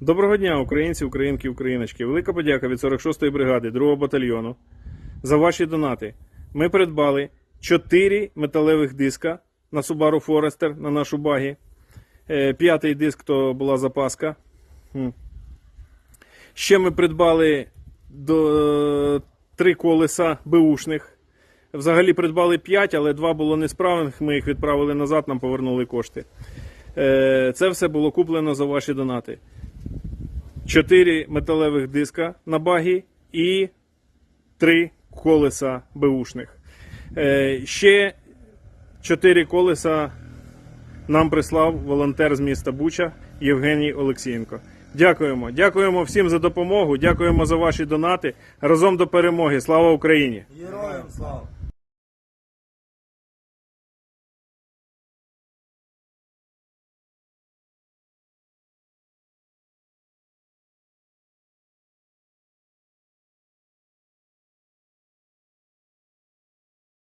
Доброго дня, українці, українки, україночки. Велика подяка від 46-ї бригади 2-го батальйону за ваші донати. Ми придбали 4 металевих диска на Subaru Forester на нашу багі. Е, П'ятий диск то була запаска. Ще ми придбали до, три колеса беушних. Взагалі придбали 5, але два було несправних. Ми їх відправили назад, нам повернули кошти. Е, Це все було куплено за ваші донати. 4 металевих диска на багі і 3 колеса беушних. Е, Ще 4 колеса нам прислав волонтер з міста Буча Євгеній Олексієнко. Дякуємо. Дякуємо всім за допомогу. Дякуємо за ваші донати. Разом до перемоги. Слава Україні! Героям слава!